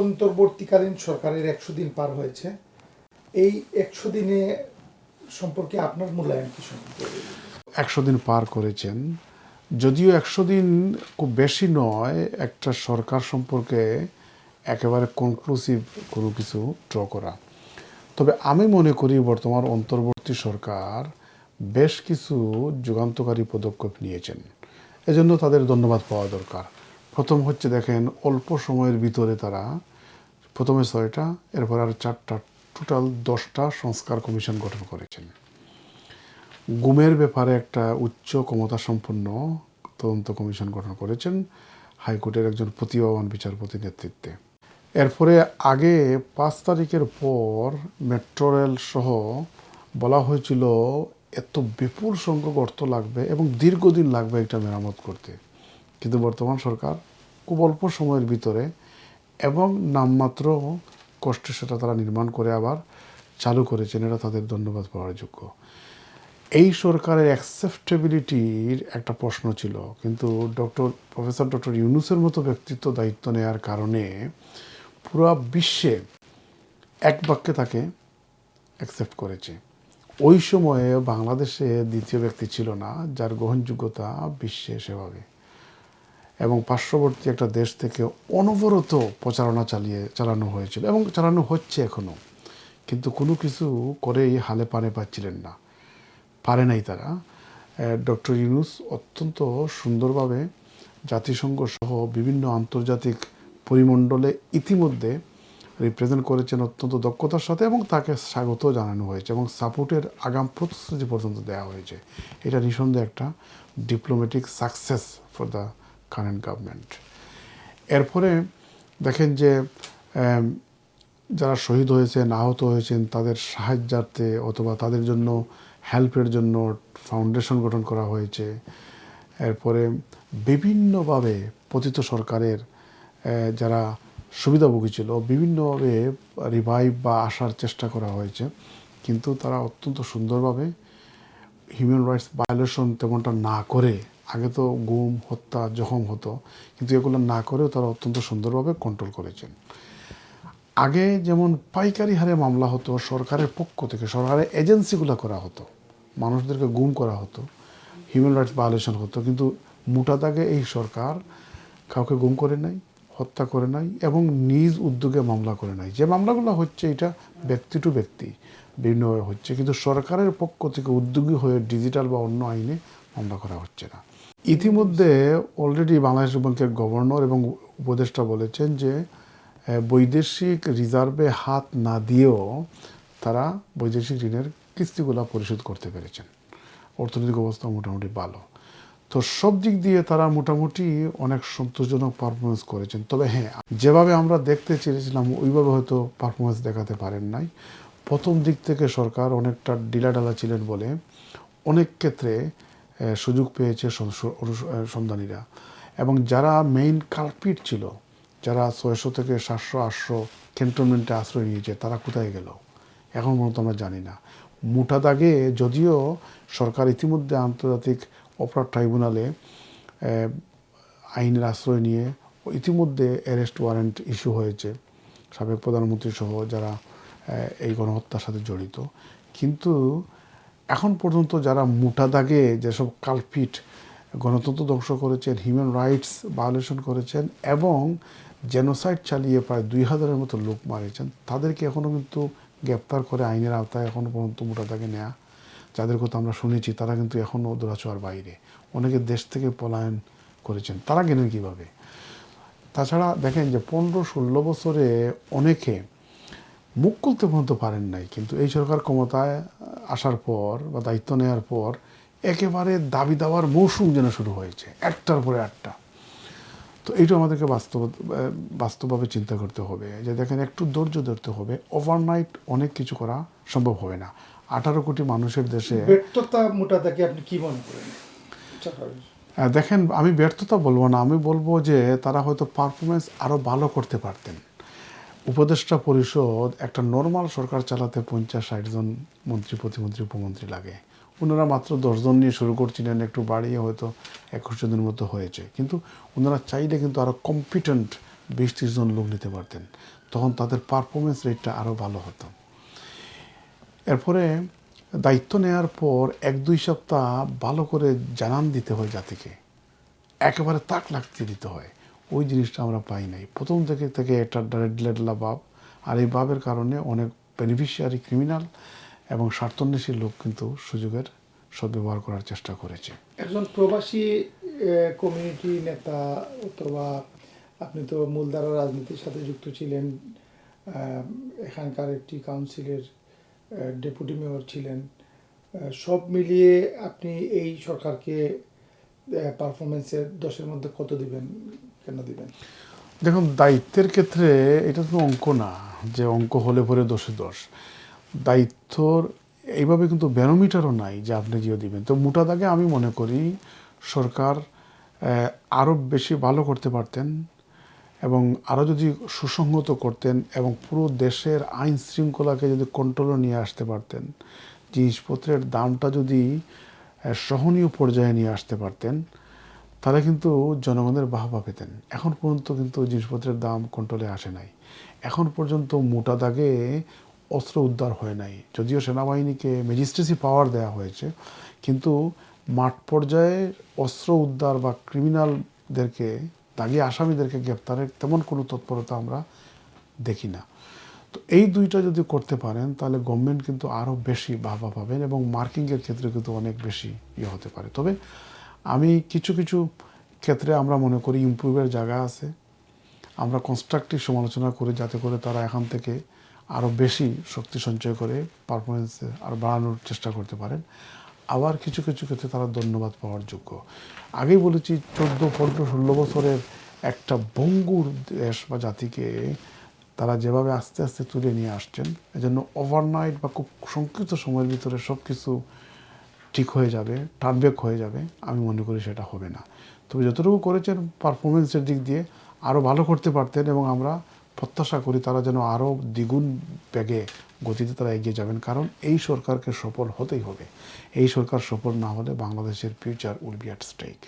অন্তর্বর্তীকালীন সরকারের একশো দিন পার হয়েছে। এই একশো দিনে সম্পর্কে আপনার মূল্যায়ন কি সম্পর্কে? একশো দিন পার করেছেন। যদিও একশো দিন খুব বেশি নয়, একটা সরকার সম্পর্কে একেবারে কনক্লুসিভ কোনো কিছু ড্র করা। তবে আমি মনে করি বর্তমান অন্তর্বর্তী সরকার বেশ কিছু যুগান্তকারী পদক্ষেপ নিয়েছেন। এজন্য তাদের ধন্যবাদ পাওয়া দরকার। প্রথম হচ্ছে দেখেন, অল্প সময়ের ভিতরে তারা প্রথমে ছয়টা, এরপর আর চারটা টোটাল দশটা সংস্কার কমিশন গঠন করেছেন। গুমের ব্যাপারে একটা উচ্চ ক্ষমতা সম্পন্ন তদন্ত কমিশন গঠন করেছেন হাইকোর্টের একজন প্রতিভাবান বিচারপতি নেতৃত্বে। এরপরে আগে পাঁচ তারিখের পর মেট্রো রেল সহ বলা হয়েছিল, এত বিপুল সংখ্যক অর্থ লাগবে এবং দীর্ঘদিন লাগবে এটা মেরামত করতে। কিন্তু বর্তমান সরকার খুব অল্প সময়ের ভিতরে এবং নামমাত্র কষ্টে সেটা তারা নির্মাণ করে আবার চালু করেছেন। এটা তাদের ধন্যবাদ পাওয়ার যোগ্য। এই সরকারের অ্যাকসেপ্টেবিলিটির একটা প্রশ্ন ছিল, কিন্তু ডক্টর, প্রফেসর ডক্টর ইউনুসের মতো ব্যক্তিত্ব দায়িত্ব নেওয়ার কারণে পুরো বিশ্বে এক বাক্যে তাকে অ্যাকসেপ্ট করেছে। ওই সময়ে বাংলাদেশে দ্বিতীয় ব্যক্তি ছিল না, যার গ্রহণযোগ্যতা বিশ্বে সেভাবে। এবং পার্শ্ববর্তী একটা দেশ থেকে অনবরত প্রচারণা চালিয়ে, চালানো হয়েছিল এবং চালানো হচ্ছে এখনও কিন্তু কোনো কিছু করেই হালে পারে পাচ্ছিলেন না। পারে নাই তারা। ডক্টর ইউনুস অত্যন্ত সুন্দরভাবে জাতিসংঘ সহ বিভিন্ন আন্তর্জাতিক পরিমণ্ডলে ইতিমধ্যে রিপ্রেজেন্ট করেছেন অত্যন্ত দক্ষতার সাথে এবং তাকে স্বাগত জানানো হয়েছে এবং সাপোর্টের আগাম প্রতিশ্রুতি পর্যন্ত দেওয়া হয়েছে। এটা নিঃসন্দেহে একটা diplomatic success for the current government এরপরে দেখেন যে যারা শহীদ হয়েছেন, আহত হয়েছেন, তাদের সাহায্যার্থে অথবা তাদের জন্য হেল্পের জন্য ফাউন্ডেশন গঠন করা হয়েছে। এরপরে বিভিন্নভাবে পতিত সরকারের যারা সুবিধাভোগী ছিল, বিভিন্নভাবে রিভাইভ বা আসার চেষ্টা করা হয়েছে। কিন্তু তারা অত্যন্ত সুন্দরভাবে হিউম্যান রাইটস ভায়োলেশন তেমনটা না করে আগে তো গুম, হত্যা, জখম হতো, কিন্তু এগুলো না করেও তারা অত্যন্ত সুন্দরভাবে কন্ট্রোল করেছেন। আগে যেমন পাইকারি হারে মামলা হতো, সরকারের পক্ষ থেকে, সরকারের এজেন্সিগুলো করা হতো, মানুষদেরকে গুম করা হতো হিউম্যান রাইটস ভায়োলেশন হতো, কিন্তু মোটা দাগে এই সরকার কাউকে গুম করে নাই, হত্যা করে নাই, এবং নিজ উদ্যোগে মামলা করে নাই। যে মামলাগুলো হচ্ছে, এটা ব্যক্তি টু ব্যক্তি বিভিন্নভাবে হচ্ছে, কিন্তু সরকারের পক্ষ থেকে উদ্যোগী হয়ে ডিজিটাল বা অন্য আইনে মামলা করা হচ্ছে না। ইতিমধ্যে অলরেডি বাংলাদেশ ব্যাংকের গভর্নর এবং উপদেষ্টা বলেছেন যে বৈদেশিক রিজার্ভে হাত না দিয়েও তারা বৈদেশিক ঋণের কিস্তিগুলো পরিশোধ করতে পেরেছেন। অর্থনৈতিক অবস্থা মোটামুটি ভালো। তো সব দিক দিয়ে তারা মোটামুটি অনেক সন্তোষজনক পারফরমেন্স করেছেন। তবে হ্যাঁ যেভাবে আমরা দেখতে চেয়েছিলাম, ওইভাবে হয়তো পারফরমেন্স দেখাতে পারেন নাই। প্রথম দিক থেকে সরকার অনেকটা ডিলাডালা ছিলেন বলে অনেক ক্ষেত্রে সুযোগ পেয়েছে সন্ধানীরা। এবং যারা মেইন কালপিট ছিল, যারা ছয়শো থেকে সাতশো, আটশো ক্যান্টনমেন্টে আশ্রয় নিয়েছে, তারা কোথায় গেল? এখন পর্যন্ত আমরা জানি না। মোটা দাগে যদিও সরকার ইতিমধ্যে আন্তর্জাতিক অপরাধ ট্রাইব্যুনালে আইনের আশ্রয় নিয়ে ইতিমধ্যে অ্যারেস্ট ওয়ারেন্ট ইস্যু হয়েছে। সাবেক প্রধানমন্ত্রী সহ যারা এই গণহত্যার সাথে জড়িত। কিন্তু এখন পর্যন্ত যারা মোটা দাগে যেসব কালপিট গণতন্ত্র ধ্বংস করেছেন হিউম্যান রাইটস ভায়োলেশন করেছেন এবং জেনোসাইড চালিয়ে প্রায় দুই হাজারের মতো লোক মারেছেন, তাদেরকে এখনও কিন্তু গ্রেপ্তার করে আইনের আওতায় এখনও পর্যন্ত মোটা দাগে নেওয়া যাদের কথা আমরা শুনেছি, তারা কিন্তু এখনও দোরাছোয়ার বাইরে। অনেকে দেশ থেকে পলায়ন করেছেন, তারা গেলেন কীভাবে? তাছাড়া দেখেন যে পনেরো ষোলো বছরে অনেকে মুখ খুলতে পর্যন্ত পারেন নাই কিন্তু এই সরকার ক্ষমতায় আসার পর বা দায়িত্ব নেওয়ার পর একেবারে দাবি দাওয়ার মৌসুম যেন শুরু হয়েছে একটার পরে একটা তো এইটা আমাদেরকে বাস্তব বাস্তবভাবে চিন্তা করতে হবে যে দেখেন একটু ধৈর্য ধরতে হবে ওভারনাইট অনেক কিছু করা সম্ভব হবে না। আঠারো কোটি মানুষের দেশে ব্যর্থতা মোটা থেকে আপনি কি মনে করেন? দেখেন আমি ব্যর্থতা বলব না আমি বলব যে তারা হয়তো পারফরমেন্স আরও ভালো করতে পারতেন। উপদেষ্টা পরিষদ একটা নর্মাল সরকার চালাতে পঞ্চাশ ষাট জন মন্ত্রী, প্রতিমন্ত্রী, উপমন্ত্রী লাগে। ওনারা মাত্র দশজন নিয়ে শুরু করছিলেন, একটু বাড়িয়ে হয়তো একুশ জনের মতো হয়েছে। কিন্তু ওনারা চাইলে কিন্তু আরও কম্পিটেন্ট বিশ ত্রিশ জন লোক নিতে পারতেন। তখন তাদের পারফরমেন্স রেটটা আরও ভালো হতো। এরপরে দায়িত্ব নেওয়ার পর এক দুই সপ্তাহ ভালো করে জানান দিতে হয় জাতিকে। একেবারে তাক লাগতে দিতে হয়। ওই জিনিসটা আমরা পাই নাই। প্রথম থেকে থেকে একটা ডেডলা ভাব আর এই ভাবের কারণে অনেক বেনিফিশিয়ারি ক্রিমিনাল এবং স্বার্থন্বেষী লোক কিন্তু সুযোগের সদ্ব্যবহার করার চেষ্টা করেছে। একজন প্রবাসী কমিউনিটি নেতা অথবা আপনি তো মূলধারা রাজনীতির সাথে যুক্ত ছিলেন এখানকার একটি কাউন্সিলের ডেপুটি মেয়র ছিলেন সব মিলিয়ে আপনি এই সরকারকে পারফরমেন্সের দশের মধ্যে কত দিবেন? কেন দিবেন? দেখুন, দায়িত্বের ক্ষেত্রে এটা তো অঙ্ক না, যে অঙ্ক হলে পরে দোষে দোষ। দায়িত্বর এইভাবে কিন্তু ব্যারোমিটারও নাই যে আপনি জিও দিবেন। তো মোটা দাগে আমি মনে করি সরকার আরও বেশি ভালো করতে পারতেন এবং আরও যদি সুসংহত করতেন এবং পুরো দেশের আইন শৃঙ্খলাকে যদি কন্ট্রোলে নিয়ে আসতে পারতেন, জিনিসপত্রের দামটা যদি সহনীয় পর্যায়ে নিয়ে আসতে পারতেন তাহলে কিন্তু জনগণের বাহবা পেতেন। এখন পর্যন্ত কিন্তু জিনিসপত্রের দাম কন্ট্রোলে আসে নাই। এখন পর্যন্ত মোটা দাগে অস্ত্র উদ্ধার হয় নাই। যদিও সেনাবাহিনীকে ম্যাজিস্ট্রেসি পাওয়ার দেওয়া হয়েছে, কিন্তু মাঠ পর্যায়ে অস্ত্র উদ্ধার বা ক্রিমিনালদেরকে দাগি আসামিদেরকে গ্রেপ্তারের তেমন কোনো তৎপরতা আমরা দেখি না। তো এই দুইটা যদি করতে পারেন, তাহলে গভর্নমেন্ট কিন্তু আরও বেশি বাহবা পাবেন এবং মার্কিংয়ের ক্ষেত্রে কিন্তু অনেক বেশি ইয়ে হতে পারে। তবে আমি কিছু কিছু ক্ষেত্রে আমরা মনে করি ইমপ্রুভের জায়গা আছে। আমরা কনস্ট্রাকটিভ সমালোচনা করি যাতে করে তারা এখান থেকে আরও বেশি শক্তি সঞ্চয় করে পারফরমেন্স আর বাড়ানোর চেষ্টা করতে পারেন। আবার কিছু কিছু ক্ষেত্রে তারা ধন্যবাদ পাওয়ার যোগ্য। আগেই বলেছি, চোদ্দ, পনেরো, ষোলো বছরের একটা বঙ্গুর দেশ বা জাতিকে তারা যেভাবে আস্তে আস্তে তুলে নিয়ে আসছেন, এজন্য ওভারনাইট বা খুব সংক্ষিপ্ত সময়ের ভিতরে সব কিছু ঠিক হয়ে যাবে টার্নব্যাক হয়ে যাবে, আমি মনে করি সেটা হবে না। তবে যতটুকু করেছেন পারফরমেন্সের দিক দিয়ে আরও ভালো করতে পারতেন এবং আমরা প্রত্যাশা করি তারা যেন আরও দ্বিগুণ ব্যাগে গতিতে তারা এগিয়ে যাবেন, কারণ এই সরকারকে সফল হতেই হবে। এই সরকার সফল না হলে বাংলাদেশের future will be at stake